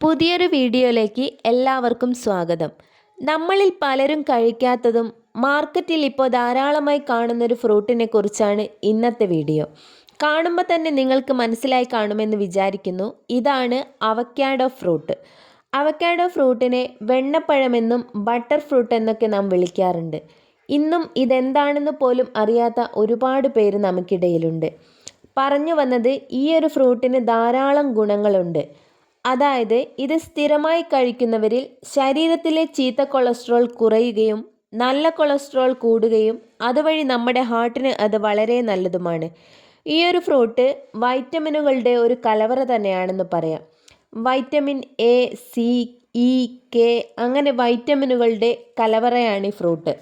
പുതിയൊരു വീഡിയോയിലേക്ക് എല്ലാവർക്കും സ്വാഗതം. നമ്മളിൽ പലരും കഴിക്കാത്തതും മാർക്കറ്റിൽ ഇപ്പോൾ ധാരാളമായി കാണുന്നൊരു ഫ്രൂട്ടിനെ കുറിച്ചാണ് ഇന്നത്തെ വീഡിയോ. കാണുമ്പോൾ തന്നെ നിങ്ങൾക്ക് മനസ്സിലായി കാണുമെന്ന് വിചാരിക്കുന്നു. ഇതാണ് അവക്കാഡോ ഫ്രൂട്ട്. അവക്കാഡോ ഫ്രൂട്ടിനെ വെണ്ണപ്പഴമെന്നും ബട്ടർ ഫ്രൂട്ട് എന്നൊക്കെ നാം വിളിക്കാറുണ്ട്. ഇന്നും ഇതെന്താണെന്ന് പോലും അറിയാത്ത ഒരുപാട് പേര് നമുക്കിടയിലുണ്ട്. പറഞ്ഞു വന്നത് ഈ ഒരു ഫ്രൂട്ടിന് ധാരാളം ഗുണങ്ങളുണ്ട്. അതായത് ഇത് സ്ഥിരമായി കഴിക്കുന്നവരിൽ ശരീരത്തിലെ ചീത്ത കൊളസ്ട്രോൾ കുറയുകയും നല്ല കൊളസ്ട്രോൾ കൂടുകയും അതുവഴി നമ്മുടെ ഹാർട്ടിന് അത് വളരെ നല്ലതുമാണ്. ഈ ഒരു ഫ്രൂട്ട് വൈറ്റമിനുകളുടെ ഒരു കലവറ തന്നെയാണെന്ന് പറയാം. Vitamin A C E K അങ്ങനെ വൈറ്റമിനുകളുടെ കലവറയാണ് ഈ ഫ്രൂട്ട്.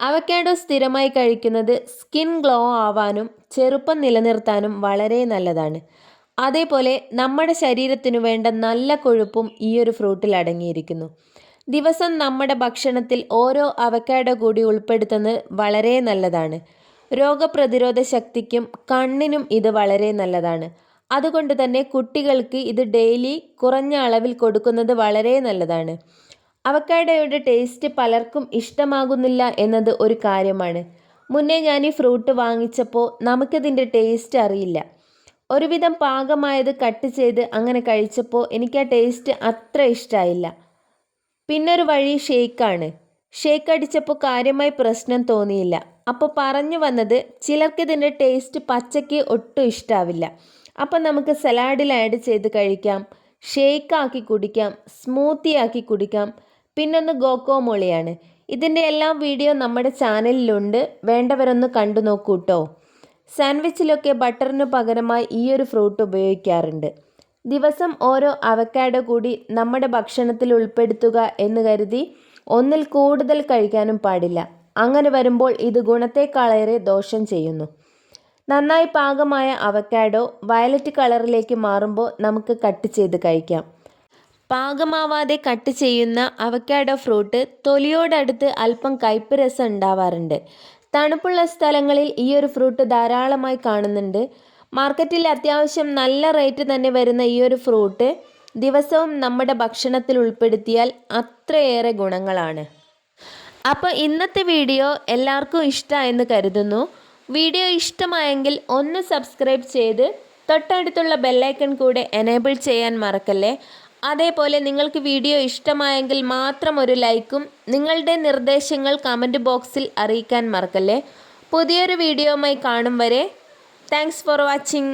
അവക്കാഡോ സ്ഥിരമായി കഴിക്കുന്നത് സ്കിൻ ഗ്ലോ ആവാനും ചെറുപ്പം നിലനിർത്താനും വളരെ നല്ലതാണ്. അതേപോലെ നമ്മുടെ ശരീരത്തിനു വേണ്ട നല്ല കൊഴുപ്പും ഈ ഒരു ഫ്രൂട്ടിൽ അടങ്ങിയിരിക്കുന്നു. ദിവസം നമ്മുടെ ഭക്ഷണത്തിൽ ഓരോ അവക്കാഡോ കൂടി ഉൾപ്പെടുത്തുന്നത് വളരെ നല്ലതാണ്. രോഗപ്രതിരോധ ശക്തിക്കും കണ്ണിനും ഇത് വളരെ നല്ലതാണ്. അതുകൊണ്ട് തന്നെ കുട്ടികൾക്ക് ഇത് ഡെയിലി കുറഞ്ഞ അളവിൽ കൊടുക്കുന്നത് വളരെ നല്ലതാണ്. അവക്കാഡോയുടെ ടേസ്റ്റ് പലർക്കും ഇഷ്ടമാകുന്നില്ല എന്നത് ഒരു കാര്യമാണ്. മുന്നേ ഞാൻ ഈ ഫ്രൂട്ട് വാങ്ങിച്ചപ്പോൾ നമുക്കിതിന്റെ ടേസ്റ്റ് അറിയില്ല. ഒരുവിധം പാകമായത് കട്ട് ചെയ്ത് അങ്ങനെ കഴിച്ചപ്പോൾ എനിക്ക് ആ ടേസ്റ്റ് അത്ര ഇഷ്ടമായില്ല പിന്നൊരു വഴി ഷേക്കാണ്. ഷേക്ക് അടിച്ചപ്പോൾ കാര്യമായി പ്രശ്നം തോന്നിയില്ല. അപ്പോൾ പറഞ്ഞു വന്നത് ചിലർക്ക് ഇതിന്റെ ടേസ്റ്റ് പച്ചയ്ക്ക് ഒട്ടും ഇഷ്ടാവില്ല. അപ്പം നമുക്ക് സലാഡിൽ ആഡ് ചെയ്ത് കഴിക്കാം. ഷേക്കാക്കി കുടിക്കാം. സ്മൂത്തി ആക്കി കുടിക്കാം. പിന്നൊന്ന് ഗോക്കോമോളിയാണ്. ഇതിന്റെ എല്ലാം വീഡിയോ നമ്മുടെ ചാനലിലുണ്ട് വേണ്ടവരൊന്ന് കണ്ടു നോക്കൂ കേട്ടോ സാൻഡ്വിച്ചിലൊക്കെ ബട്ടറിന് പകരമായി ഈ ഒരു ഫ്രൂട്ട് ഉപയോഗിക്കാറുണ്ട്. ദിവസം ഓരോ അവക്കാഡോ കൂടി നമ്മുടെ ഭക്ഷണത്തിൽ ഉൾപ്പെടുത്തുക എന്ന് കരുതി ഒന്നിൽ കൂടുതൽ കഴിക്കാനും പാടില്ല. അങ്ങനെ വരുമ്പോൾ ഇത് ഗുണത്തെക്കാളേറെ ദോഷം ചെയ്യുന്നു. നന്നായി പാകമായ അവക്കാഡോ വയലറ്റ് കളറിലേക്ക് മാറുമ്പോൾ നമുക്ക് കട്ട് ചെയ്ത് കഴിക്കാം. പാകമാവാതെ കട്ട് ചെയ്യുന്ന അവക്കാഡോ ഫ്രൂട്ട് തൊലിയോടടുത്ത് അല്പം കയ്പ്പ് രസം ഉണ്ടാവാറുണ്ട്. തണുപ്പുള്ള സ്ഥലങ്ങളിൽ ഈ ഒരു ഫ്രൂട്ട് ധാരാളമായി കാണുന്നുണ്ട്. മാർക്കറ്റിൽ അത്യാവശ്യം നല്ല റേറ്റ് തന്നെ വരുന്ന ഈ ഒരു ഫ്രൂട്ട് ദിവസവും നമ്മുടെ ഭക്ഷണത്തിൽ ഉൾപ്പെടുത്തിയാൽ അത്രയേറെ ഗുണങ്ങളാണ്. അപ്പോൾ ഇന്നത്തെ വീഡിയോ എല്ലാവർക്കും ഇഷ്ടമായെന്ന് കരുതുന്നു. വീഡിയോ ഇഷ്ടമായെങ്കിൽ ഒന്ന് സബ്സ്ക്രൈബ് ചെയ്ത് തൊട്ടടുത്തുള്ള ബെല്ലൈക്കൺ കൂടെ എനേബിൾ ചെയ്യാൻ മറക്കല്ലേ. അതേപോലെ നിങ്ങൾക്ക് വീഡിയോ ഇഷ്ടമായെങ്കിൽ മാത്രം ഒരു ലൈക്കും നിങ്ങളുടെ നിർദ്ദേശങ്ങൾ കമന്റ് ബോക്സിൽ അറിയിക്കാൻ മറക്കല്ലേ? പുതിയൊരു വീഡിയോയുമായി കാണും വരെ. Thanks for watching